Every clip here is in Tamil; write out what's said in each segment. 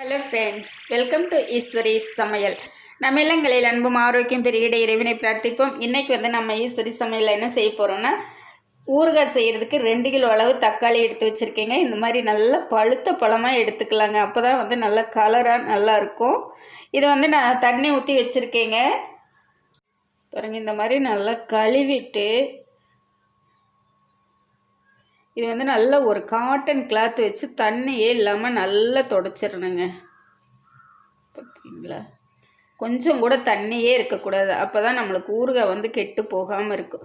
Hello friends welcome to Eswari சமையல் நம்ம இல்லங்களில் அன்பும் ஆரோக்கியம் பெருகிட இறைவனை பிரார்த்திப்போம். இன்றைக்கி வந்து நம்ம ஈஸ்வரி சமையலில் என்ன செய்ய போகிறோம்னா ஊறுகாய் செய்கிறதுக்கு ரெண்டு கிலோ அளவு தக்காளி எடுத்து வச்சுருக்கேங்க. இந்த மாதிரி நல்லா பழுத்த பழமாக எடுத்துக்கலாங்க. அப்போ தான் வந்து நல்ல கலராக நல்லா இருக்கும். இதை வந்து நான் தண்ணி ஊற்றி வச்சுருக்கேங்க. பாருங்கள் இந்த மாதிரி நல்லா கழுவிட்டு இது வந்து நல்ல ஒரு காட்டன் கிளாத் வச்சு தண்ணியே இல்லாமல் நல்லா தொடச்சிடணுங்க பார்த்தீங்களா கொஞ்சம் கூட தண்ணியே இருக்கக்கூடாது. அப்போ தான் நம்மளுக்கு ஊறுகாய் வந்து கெட்டு போகாமல் இருக்கும்.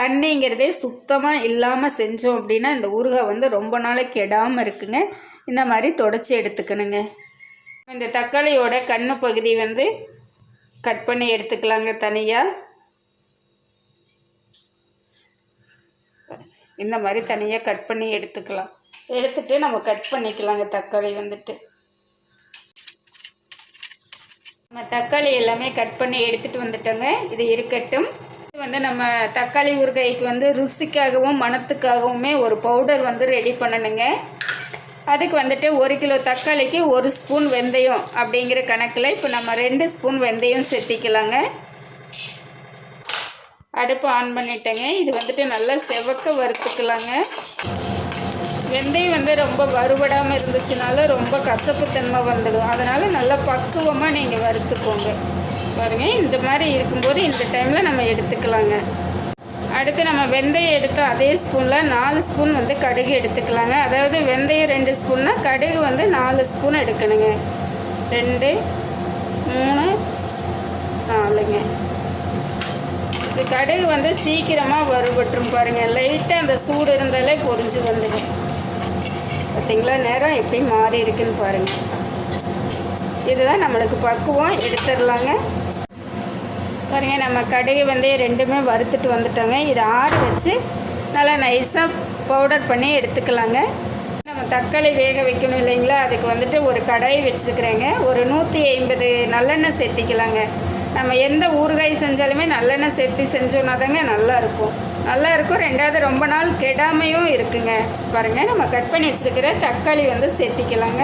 தண்ணிங்கிறதே சுத்தமாக இல்லாமல் செஞ்சோம் அப்படின்னா இந்த ஊறுகாய் வந்து ரொம்ப நாளைக்கு கெடாமல் இருக்குங்க. இந்த மாதிரி தொடச்சி எடுத்துக்கணுங்க. இந்த தக்காளியோட கண்ணு பகுதி வந்து கட் பண்ணி எடுத்துக்கலாங்க தனியாக இந்த மாதிரி தனியாக கட் பண்ணி எடுத்துக்கலாம். எடுத்துட்டு நம்ம கட் பண்ணிக்கலாங்க தக்காளி வந்துட்டு. நம்ம தக்காளி எல்லாமே கட் பண்ணி எடுத்துகிட்டு வந்துட்டோங்க. இது இருக்கட்டும். இது வந்து நம்ம தக்காளி ஊறுகாய்க்கு வந்து ருசிக்காகவும் மணத்துக்காகவுமே ஒரு பவுடர் வந்து ரெடி பண்ணணுங்க. அதுக்கு வந்துட்டு ஒரு கிலோ தக்காளிக்கு ஒரு ஸ்பூன் வெந்தயம் அப்படிங்கிற கணக்கில் இப்போ நம்ம ரெண்டு ஸ்பூன் வெந்தயம் செட்டிக்கலாங்க அடுப்பு ஆன் பண்ணிட்டேங்க. இது வந்துட்டு நல்லா செவக்க வறுத்துக்கலாங்க. வெந்தயம் வந்து ரொம்ப வறுபடாமல் இருந்துச்சுனால ரொம்ப கசப்புத்தன்மை வந்துடும். அதனால் நல்லா பக்குவமாக நீங்கள் வறுத்துக்கோங்க. பாருங்கள் இந்த மாதிரி இருக்கும்போது இந்த டைமில் நம்ம எடுத்துக்கலாங்க. அடுத்து நம்ம வெந்தயம் எடுத்த அதே ஸ்பூனில் நாலு ஸ்பூன் வந்து கடுகு எடுத்துக்கலாங்க. அதாவது வெந்தயம் ரெண்டு ஸ்பூன்னா கடுகு வந்து நாலு ஸ்பூன் எடுக்கணுங்க. ரெண்டு மூணு நாலுங்க. இது கடுகு வந்து சீக்கிரமாக வறுபட்டுரும் பாருங்கள் லைட்டாக அந்த சூடு இருந்தாலே பொறிஞ்சு வந்துடும். பார்த்தீங்களா நேரம் எப்படி மாறி இருக்குன்னு பாருங்கள் இதுதான் நம்மளுக்கு பக்குவம். எடுத்துடலாங்க. பாருங்கள் நம்ம கடுகு வந்து ரெண்டுமே வறுத்துட்டு வந்துட்டோங்க. இதை ஆற வச்சு நல்லா நைஸாக பவுடர் பண்ணி எடுத்துக்கலாங்க. நம்ம தக்காளி வேக வைக்கணும் இல்லைங்களா? அதுக்கு வந்துட்டு ஒரு கடாய் வச்சுருக்குறேங்க. ஒரு நூற்றி ஐம்பது நல்லெண்ணெய் சேர்த்திக்கலாங்க. நம்ம எந்த ஊறுகாய் செஞ்சாலுமே நல்லெண்ணெய் சேர்த்து செஞ்சோன்னா தாங்க நல்லாயிருக்கும். நல்லாயிருக்கும். நல்லா இருக்கும் ரெண்டாவது ரொம்ப நாள் கெடாமையும் இருக்குங்க. பாருங்கள் நம்ம கட் பண்ணி வச்சுருக்கிற தக்காளி வந்து சேர்த்திக்கலாங்க.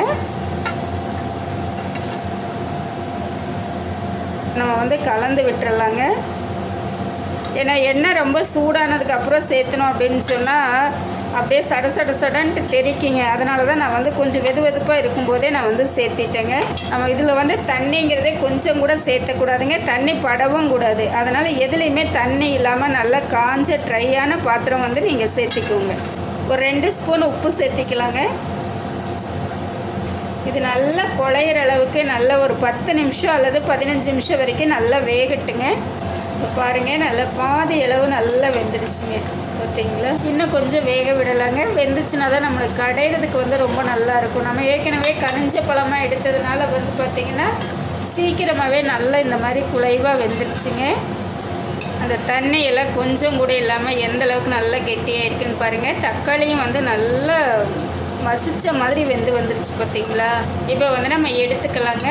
நம்ம வந்து கலந்து விட்டுறலாங்க. ஏன்னா எண்ணெய் ரொம்ப சூடானதுக்கப்புறம் சேர்த்தணும் அப்படின்னு சொன்னால் அப்படியே சட சட சடன்ட்டு தெரிக்குங்க. அதனால தான் நான் வந்து கொஞ்சம் வெது வெதுப்பாக இருக்கும்போதே நான் வந்து சேர்த்திட்டேங்க. நம்ம இதில் வந்து தண்ணிங்கிறதே கொஞ்சம் கூட சேர்த்தக்கூடாதுங்க. தண்ணி படவும் கூடாது. அதனால் எதுலேயுமே தண்ணி இல்லாமல் நல்லா காஞ்ச ட்ரையான பாத்திரம் வந்து நீங்கள் சேர்த்திக்கோங்க. ஒரு ரெண்டு ஸ்பூன் உப்பு சேர்த்திக்கலாங்க. இது நல்லா குழையிற அளவுக்கு நல்ல ஒரு பத்து நிமிஷம் அல்லது பதினஞ்சு நிமிஷம் வரைக்கும் நல்லா வேகட்டுங்க. பாருங்கள் நல்லா பாதி அளவு நல்லா வெந்துடுச்சுங்க. பார்த்தீங்களா இன்னும் கொஞ்சம் வேக விடலாங்க. வெந்துச்சுன்னா தான் நம்மளுக்கு கடையிறதுக்கு வந்து ரொம்ப நல்லா இருக்கும். நம்ம ஏற்கனவே கனிஞ்ச பழமாக எடுத்ததுனால வந்து பார்த்திங்கன்னா சீக்கிரமாகவே நல்லா இந்த மாதிரி குலைவாக வெந்துருச்சுங்க அந்த தண்ணியெல்லாம் கொஞ்சம் கூட இல்லாமல் எந்த அளவுக்கு நல்லா கெட்டியாக இருக்குன்னு பாருங்கள் தக்காளியும் வந்து நல்லா மசித்த மாதிரி வெந்து வந்துருச்சு பார்த்தீங்களா இப்போ வந்து நம்ம எடுத்துக்கலாங்க.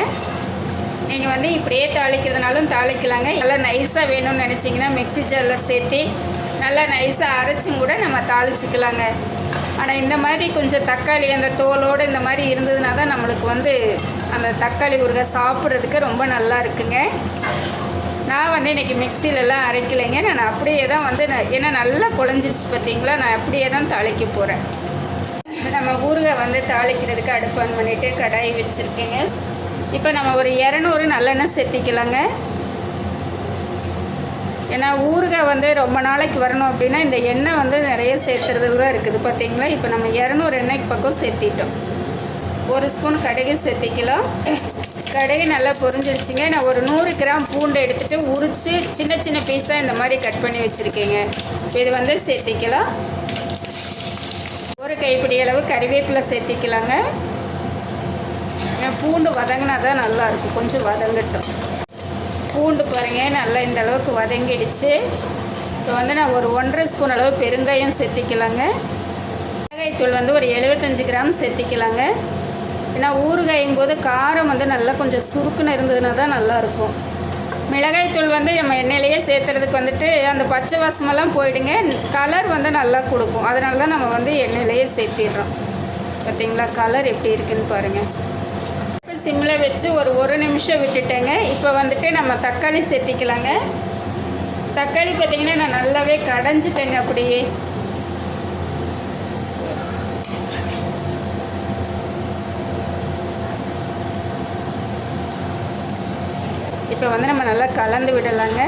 நீங்கள் வந்து இப்படியே தாளிக்கிறதுனாலும் தாளிக்கலாங்க. நல்லா நைஸாக வேணும்னு நினச்சிங்கன்னா மிக்ஸி ஜாரில் சேர்த்து நல்லா நைஸாக அரைச்சும் கூட நம்ம தாளிச்சிக்கலாங்க. ஆனால் இந்த மாதிரி கொஞ்சம் தக்காளி அந்த தோலோடு இந்த மாதிரி இருந்ததுன்னா தான் நம்மளுக்கு வந்து அந்த தக்காளி ஊறுகாய் சாப்பிட்றதுக்கு ரொம்ப நல்லா இருக்குங்க. நான் வந்து இன்றைக்கி மிக்சிலெலாம் அரைக்கலைங்க. நான் அப்படியே தான் வந்து நான் ஏன்னா நல்லா குழஞ்சிருச்சு பார்த்தீங்களா? நான் அப்படியே தான் தாளிக்க போகிறேன் நம்ம ஊறுகாய் வந்து தாளிக்கிறதுக்கு அடுப்பு ஆன் பண்ணிவிட்டு கடாய் வச்சுருக்கேங்க. இப்போ நம்ம ஒரு இரநூறு நல்லெண்ணெய் சேர்த்திக்கலாங்க. ஏன்னா ஊறுகாய் வந்து ரொம்ப நாளைக்கு வரணும் அப்படின்னா இந்த எண்ணெய் வந்து நிறைய சேர்த்துறதுல தான் இருக்குது பார்த்தீங்களா? இப்போ நம்ம இரநூறு எண்ணெய்க்கு பக்கம் சேர்த்திட்டோம். ஒரு ஸ்பூன் கடுகு சேர்த்திக்கலாம். கடுகு நல்லா பொரிஞ்சிடுச்சிங்க நான் ஒரு நூறு கிராம் பூண்டை எடுத்துகிட்டு உரித்து சின்ன சின்ன பீஸாக இந்த மாதிரி கட் பண்ணி வச்சுருக்கேங்க. இது வந்து சேர்த்திக்கலாம். ஒரு கைப்பிடி அளவு கறிவேப்பிலை சேர்த்திக்கலாங்க. பூண்டு வதங்கினா தான் நல்லாயிருக்கும் கொஞ்சம் வதங்கட்டும். பூண்டு பாருங்கள் நல்லா இந்த அளவுக்கு வதங்கிடுச்சு. இப்போ வந்து நான் ஒரு ஒன்றரை ஸ்பூன் அளவு பெருங்காயம் சேர்த்திக்கலாங்க மிளகாய்த்தூள் வந்து ஒரு எழுபத்தஞ்சு கிராம் சேர்த்திக்கலாங்க ஏன்னா ஊறுகாயும் போது காரம் வந்து நல்லா கொஞ்சம் சுருக்குன்னு இருந்ததுன்னா தான் நல்லாயிருக்கும் மிளகாய்த்தூள் வந்து நம்ம எண்ணெயிலேயே சேர்த்துறதுக்கு வந்துட்டு அந்த பச்சை வாசமெல்லாம் போயிடுங்க. கலர் வந்து நல்லா கொடுக்கும். அதனால தான் நம்ம வந்து எண்ணெயிலேயே சேர்த்திடுறோம். பார்த்தீங்களா? கலர் எப்படி இருக்குதுன்னு பாருங்கள் சிம்மில் வச்சு ஒரு ஒரு நிமிஷம் விட்டுட்டேங்க. இப்போ வந்துட்டு நம்ம தக்காளி சேர்த்திக்கலாங்க தக்காளி பார்த்திங்கன்னா நான் நல்லாவே கடைஞ்சிட்டேங்க அப்படியே. இப்போ வந்து நம்ம நல்லா கலந்து விடலாங்க.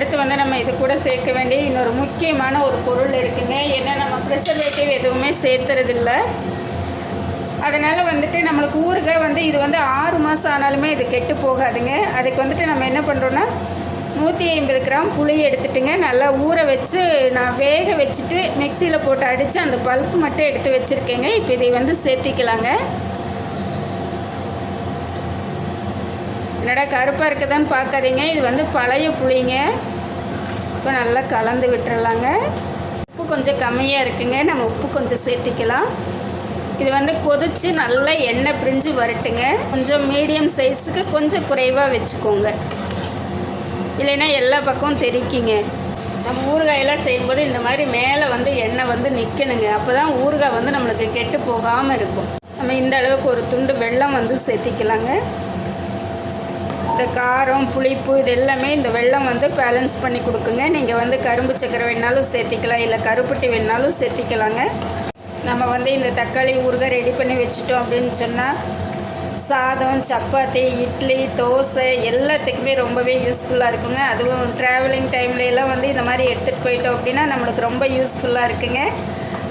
அடுத்து வந்து நம்ம இது கூட சேர்க்க வேண்டிய இன்னொரு முக்கியமான ஒரு பொருள் இருக்குங்க. ஏன்னா நம்ம ப்ரிசர்வேட்டிவ் எதுவுமே சேர்த்துறதில்ல. அதனால் வந்துட்டு நம்மளுக்கு ஊறுகாய் வந்து இது வந்து ஆறு மாதம் ஆனாலுமே இது கெட்டு போகாதுங்க. அதுக்கு வந்துட்டு நம்ம என்ன பண்ணுறோன்னா நூற்றி ஐம்பது கிராம் புளி எடுத்துட்டுங்க நல்லா ஊற வச்சு நான் வேக வச்சுட்டு மிக்சியில் போட்டு அடித்து அந்த பல்ப் மட்டும் எடுத்து வச்சுருக்கேங்க. இப்போ இதை வந்து சேர்த்திக்கலாங்க. என்னடா கருப்பாக இருக்குதான்னு பார்க்காதீங்க. இது வந்து பழைய புளிங்க. இப்போ நல்லா கலந்து விட்டுறலாங்க. உப்பு கொஞ்சம் கம்மியாக இருக்குங்க. நம்ம உப்பு கொஞ்சம் சேர்த்திக்கலாம். இது வந்து கொதித்து நல்லா எண்ணெய் பிரிஞ்சு வரட்டுங்க. கொஞ்சம் மீடியம் சைஸுக்கு கொஞ்சம் குறைவாக வச்சுக்கோங்க. இல்லைன்னா எல்லா பக்கமும் தெரிக்கிங்க. நம்ம ஊறுகாயெல்லாம் செய்யும்போது இந்த மாதிரி மேலே வந்து எண்ணெய் வந்து நிற்கணுங்க அப்போ தான் ஊறுகாய் வந்து நம்மளுக்கு கெட்டு போகாமல் இருக்கும். நம்ம இந்த அளவுக்கு ஒரு துண்டு வெள்ளம் வந்து சேர்த்திக்கலாங்க. இந்த காரம் புளிப்பு இது எல்லாமே இந்த வெள்ளம் வந்து பேலன்ஸ் பண்ணி கொடுக்குங்க. நீங்கள் வந்து கரும்பு சக்கரை வேணாலும் சேர்த்திக்கலாம் இல்லை கருப்பட்டி வேணாலும் சேர்த்திக்கலாங்க. நம்ம வந்து இந்த தக்காளி ஊறுகாய் ரெடி பண்ணி வச்சுட்டோம் அப்படின்னு சொன்னால் சாதம் சப்பாத்தி இட்லி தோசை எல்லாத்துக்குமே ரொம்பவே யூஸ்ஃபுல்லாக இருக்குங்க. அதுவும் ட்ராவலிங் டைம்ல எல்லாம் வந்து இந்த மாதிரி எடுத்துகிட்டு போயிட்டோம் அப்படின்னா நம்மளுக்கு ரொம்ப யூஸ்ஃபுல்லாக இருக்குங்க.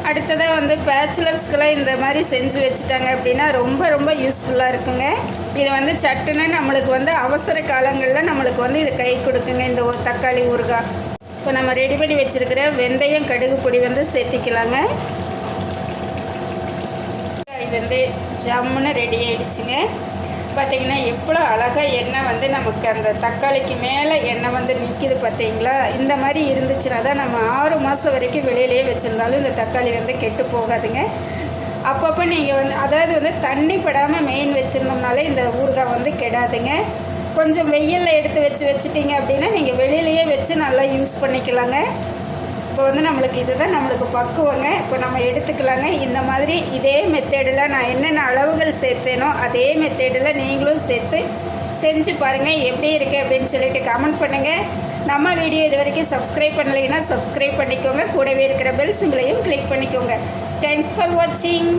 அடுத்ததாக வந்து பேச்சுலர்ஸ்க்கெல்லாம் இந்த மாதிரி செஞ்சு வச்சுட்டாங்க அப்படின்னா ரொம்ப ரொம்ப யூஸ்ஃபுல்லாக இருக்குங்க. இது வந்து சட்டுன்னு நம்மளுக்கு வந்து அவசர காலங்களில் நம்மளுக்கு வந்து இது கை கொடுக்குங்க. இந்த ஒரு தக்காளி ஊறுகாய் இப்போ நம்ம ரெடி பண்ணி வச்சுருக்கிற வெந்தயம் கடுகு பொடி வந்து சேர்த்திக்கலாங்க. இது வந்து ஜம்முன்னு ரெடி ஆகிடுச்சுங்க பார்த்தீங்கன்னா எவ்வளோ அழகாக எண்ணெய் வந்து நமக்கு அந்த தக்காளிக்கு மேலே எண்ணெய் வந்து நிற்கிது பார்த்தீங்களா? இந்த மாதிரி இருந்துச்சுன்னா தான் நம்ம ஆறு மாதம் வரைக்கும் வெளியிலேயே வச்சுருந்தாலும் இந்த தக்காளி வந்து கெட்டு போகாதுங்க. அப்பப்போ நீங்கள் வந்து அதாவது வந்து தண்ணி படாமல் மெயின் வச்சுருந்தோம்னாலே இந்த ஊறுகாய் வந்து கெடாதுங்க. கொஞ்சம் வெயிலில் எடுத்து வச்சு வச்சுட்டிங்க அப்படின்னா நீங்கள் வெளியிலேயே வச்சு நல்லா யூஸ் பண்ணிக்கலாங்க. இப்போ வந்து நம்மளுக்கு இதுதான் நம்மளுக்கு பக்குவங்க. இப்போ நம்ம எடுத்துக்கலாங்க. இந்த மாதிரி இதே மெத்தேடில் நான் என்னென்ன அளவுகள் சேர்த்தேனோ அதே மெத்தேடில் நீங்களும் சேர்த்து செஞ்சு பாருங்கள் எப்படி இருக்குது அப்படின்னு சொல்லிட்டு கமெண்ட் பண்ணுங்கள் நம்ம வீடியோ இது வரைக்கும் சப்ஸ்கிரைப் பண்ணலைன்னா சப்ஸ்கிரைப் பண்ணிக்கோங்க. கூடவே இருக்கிற பெல் சிம்பிளையும் கிளிக் பண்ணிக்கோங்க. தேங்க்ஸ் ஃபார் வாட்சிங்